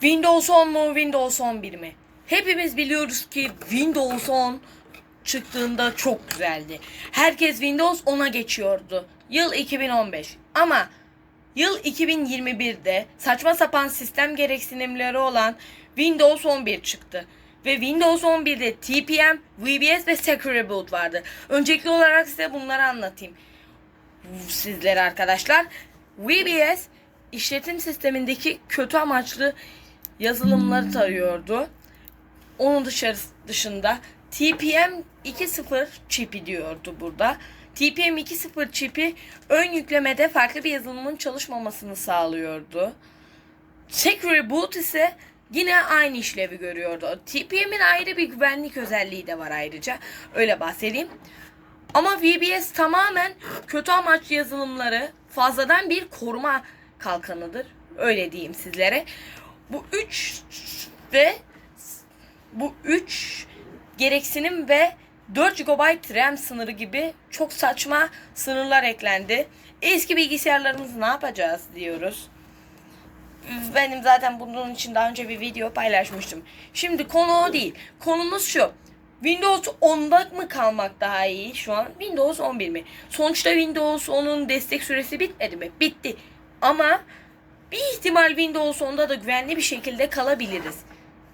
Windows 10 mu Windows 11 mi? Hepimiz biliyoruz ki Windows 10 çıktığında çok güzeldi. Herkes Windows 10'a geçiyordu. Yıl 2015. Ama yıl 2021'de saçma sapan sistem gereksinimleri olan Windows 11 çıktı. Ve Windows 11'de TPM, VBS ve Secure Boot vardı. Öncelikli olarak size bunları anlatayım sizlere arkadaşlar. VBS işletim sistemindeki kötü amaçlı yazılımları tarıyordu. Onun dışarı, dışında TPM 2.0 çipi diyordu burada. TPM 2.0 çipi ön yüklemede farklı bir yazılımın çalışmamasını sağlıyordu. Secure Boot ise yine aynı işlevi görüyordu. TPM'in ayrı bir güvenlik özelliği de var ayrıca. Öyle bahsedeyim. Ama VBS tamamen kötü amaçlı yazılımları fazladan bir koruma kalkanıdır. Öyle diyeyim sizlere. Bu 3 ve bu 3 gereksinim ve 4 GB RAM sınırı gibi çok saçma sınırlar eklendi. Eski bilgisayarlarımızı ne yapacağız diyoruz. Benim zaten bunun için daha önce bir video paylaşmıştım. Şimdi konu o değil. Konumuz şu. Windows 10'da mı kalmak daha iyi şu an? Windows 11 mi? Sonuçta Windows 10'un destek süresi bitmedi mi? Bitti. Ama bir ihtimal Windows 10'da da güvenli bir şekilde kalabiliriz.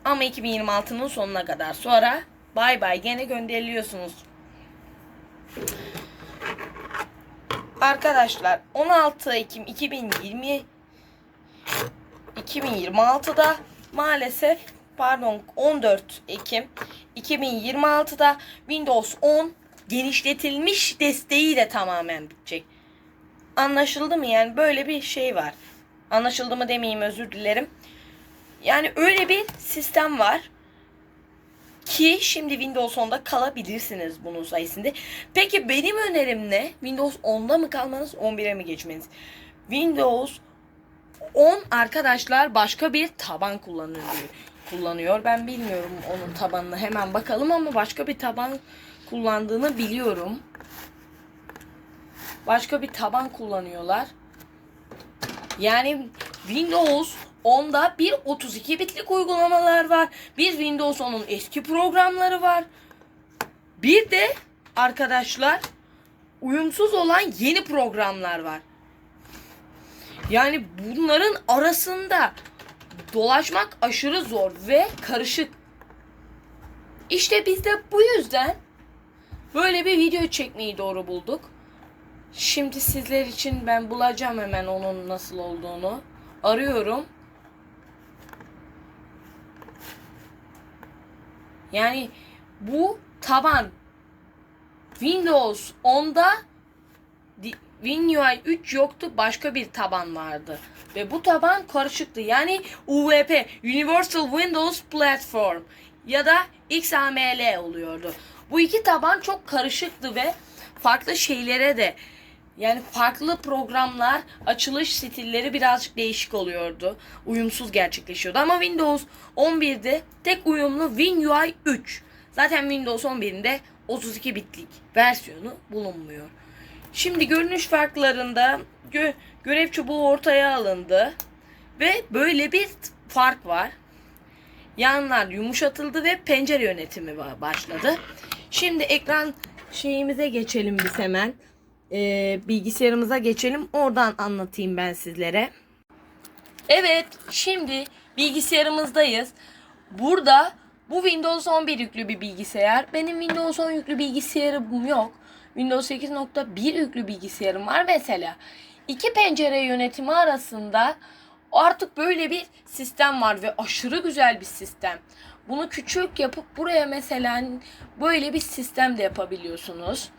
Ama 2026'nın sonuna kadar. Sonra bay bay gene gönderiliyorsunuz. Arkadaşlar 16 Ekim 2020 2026'da maalesef pardon 14 Ekim 2026'da Windows 10 genişletilmiş desteği de tamamen bitecek. Anlaşıldı mı? Yani böyle bir şey var. Anlaşıldı mı demeyeyim özür dilerim. Yani öyle bir sistem var ki şimdi Windows 10'da kalabilirsiniz bunun sayesinde. Peki benim önerim ne? Windows 10'da mı kalmanız, 11'e mi geçmeniz? Windows 10 arkadaşlar başka bir taban kullanıyor. kullanıyor. Ben bilmiyorum onun tabanını hemen bakalım ama başka bir taban kullandığını biliyorum. Başka bir taban kullanıyorlar. Yani Windows 10'da bir 32 bitlik uygulamalar var. Bir Windows 10'un eski programları var. Bir de arkadaşlar uyumsuz olan yeni programlar var. Yani bunların arasında dolaşmak aşırı zor ve karışık. İşte biz de bu yüzden böyle bir video çekmeyi doğru bulduk. Şimdi sizler için ben bulacağım hemen onun nasıl olduğunu. Arıyorum. Yani bu taban Windows 10'da WinUI 3 yoktu. Başka bir taban vardı. Ve bu taban karışıktı. Yani UWP Universal Windows Platform ya da XAML oluyordu. Bu iki taban çok karışıktı ve farklı şeylere de yani farklı programlar, açılış stilleri birazcık değişik oluyordu. Uyumsuz gerçekleşiyordu. Ama Windows 11'de tek uyumlu WinUI 3. Zaten Windows 11'in de 32 bitlik versiyonu bulunmuyor. Şimdi görünüş farklarında gö görev çubuğu ortaya alındı. Ve böyle bir fark var. Yanlar yumuşatıldı ve pencere yönetimi başladı. Şimdi ekran şeyimize geçelim biz hemen. Ee, bilgisayarımıza geçelim. Oradan anlatayım ben sizlere. Evet, şimdi bilgisayarımızdayız. Burada bu Windows 11 yüklü bir bilgisayar. Benim Windows 10 yüklü bilgisayarım yok. Windows 8.1 yüklü bilgisayarım var mesela. İki pencere yönetimi arasında artık böyle bir sistem var ve aşırı güzel bir sistem. Bunu küçük yapıp buraya mesela böyle bir sistem de yapabiliyorsunuz.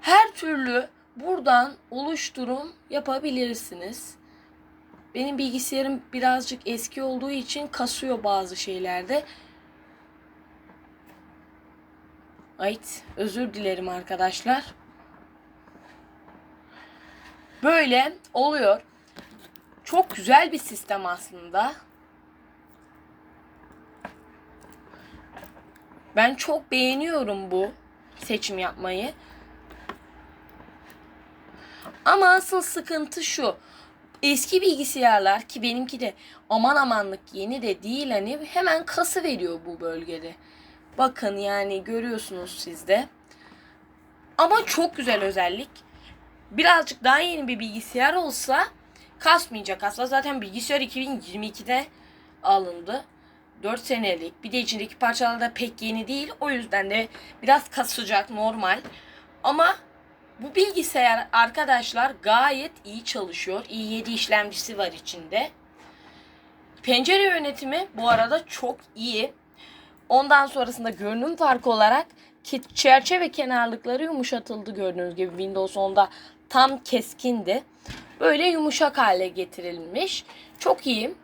Her türlü buradan oluşturum yapabilirsiniz. Benim bilgisayarım birazcık eski olduğu için kasıyor bazı şeylerde. Ait özür dilerim arkadaşlar. Böyle oluyor. Çok güzel bir sistem aslında. Ben çok beğeniyorum bu seçim yapmayı. Ama asıl sıkıntı şu. eski bilgisayarlar ki benimki de aman amanlık yeni de değil hani hemen kası veriyor bu bölgede. Bakın yani görüyorsunuz siz de. Ama çok güzel özellik. Birazcık daha yeni bir bilgisayar olsa kasmayacak aslında. Zaten bilgisayar 2022'de alındı. 4 senelik. Bir de içindeki parçalar da pek yeni değil. O yüzden de biraz kasacak normal. Ama bu bilgisayar arkadaşlar gayet iyi çalışıyor. i7 işlemcisi var içinde. Pencere yönetimi bu arada çok iyi. Ondan sonrasında görünüm farkı olarak ki çerçeve kenarlıkları yumuşatıldı gördüğünüz gibi Windows 10'da tam keskindi. Böyle yumuşak hale getirilmiş. Çok iyi.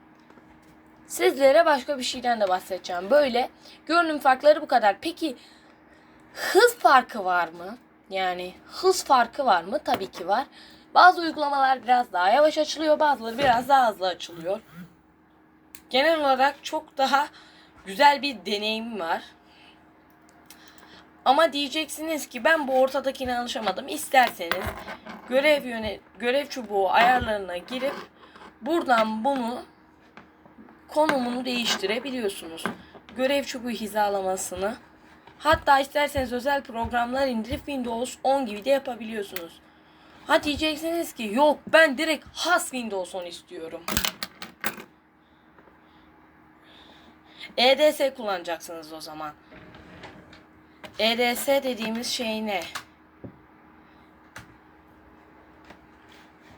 Sizlere başka bir şeyden de bahsedeceğim. Böyle görünüm farkları bu kadar. Peki hız farkı var mı? Yani hız farkı var mı? Tabii ki var. Bazı uygulamalar biraz daha yavaş açılıyor, bazıları biraz daha hızlı açılıyor. Genel olarak çok daha güzel bir deneyim var. Ama diyeceksiniz ki ben bu ortadakine alışamadım. İsterseniz görev yöne görev çubuğu ayarlarına girip buradan bunu konumunu değiştirebiliyorsunuz. Görev çubuğu hizalamasını hatta isterseniz özel programlar indirip Windows 10 gibi de yapabiliyorsunuz. Ha diyeceksiniz ki yok ben direkt has Windows 10 istiyorum. EDS kullanacaksınız o zaman. EDS dediğimiz şey ne?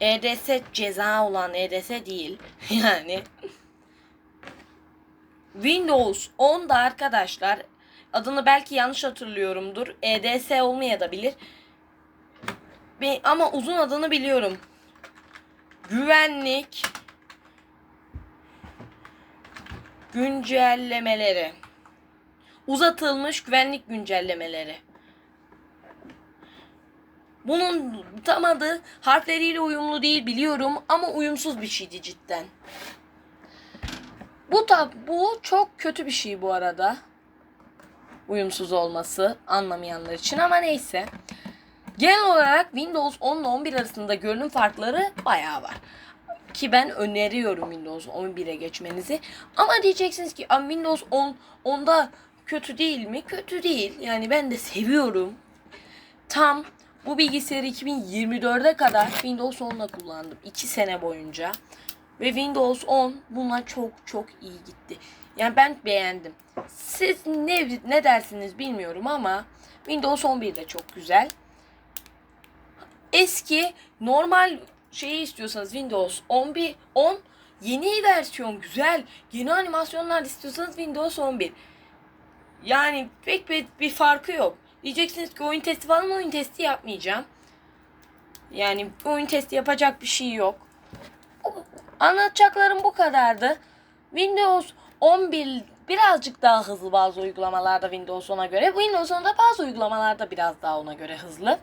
EDS ceza olan EDS değil. Yani Windows 10'da arkadaşlar adını belki yanlış hatırlıyorumdur. EDS olmayabilir. Ama uzun adını biliyorum. Güvenlik güncellemeleri. Uzatılmış güvenlik güncellemeleri. Bunun tam adı harfleriyle uyumlu değil biliyorum ama uyumsuz bir şeydi cidden. Bu da bu çok kötü bir şey bu arada. Uyumsuz olması anlamayanlar için ama neyse. Genel olarak Windows 10 ile 11 arasında görünüm farkları bayağı var. Ki ben öneriyorum Windows 11'e geçmenizi. Ama diyeceksiniz ki "Ama Windows 10 onda kötü değil mi? Kötü değil. Yani ben de seviyorum. Tam bu bilgisayarı 2024'e kadar Windows 10'la kullandım. 2 sene boyunca. Ve Windows 10 buna çok çok iyi gitti. Yani ben beğendim. Siz ne, ne dersiniz bilmiyorum ama Windows 11 de çok güzel. Eski normal şeyi istiyorsanız Windows 11 10 yeni versiyon güzel. Yeni animasyonlar istiyorsanız Windows 11. Yani pek bir, bir farkı yok. Diyeceksiniz ki oyun testi falan oyun testi yapmayacağım. Yani oyun testi yapacak bir şey yok. Anlatacaklarım bu kadardı. Windows 11 birazcık daha hızlı bazı uygulamalarda Windows 10'a göre. Windows 10'da bazı uygulamalarda biraz daha ona göre hızlı.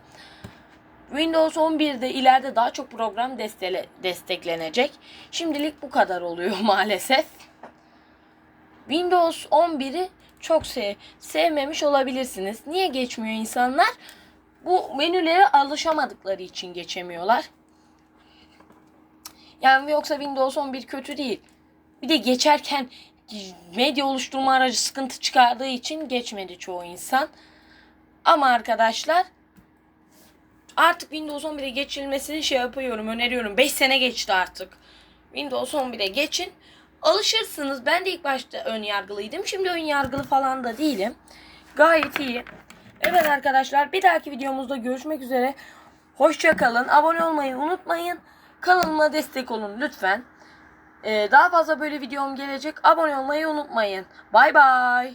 Windows 11'de ileride daha çok program destele, desteklenecek. Şimdilik bu kadar oluyor maalesef. Windows 11'i çok sev sevmemiş olabilirsiniz. Niye geçmiyor insanlar? Bu menülere alışamadıkları için geçemiyorlar. Yani yoksa Windows 11 kötü değil. Bir de geçerken medya oluşturma aracı sıkıntı çıkardığı için geçmedi çoğu insan. Ama arkadaşlar artık Windows 11'e geçilmesini şey yapıyorum, öneriyorum. 5 sene geçti artık. Windows 11'e geçin. Alışırsınız. Ben de ilk başta ön yargılıydım. Şimdi ön yargılı falan da değilim. Gayet iyi. Evet arkadaşlar bir dahaki videomuzda görüşmek üzere. Hoşça kalın. Abone olmayı unutmayın. Kanalıma destek olun lütfen. Ee, daha fazla böyle videom gelecek. Abone olmayı unutmayın. Bay bay.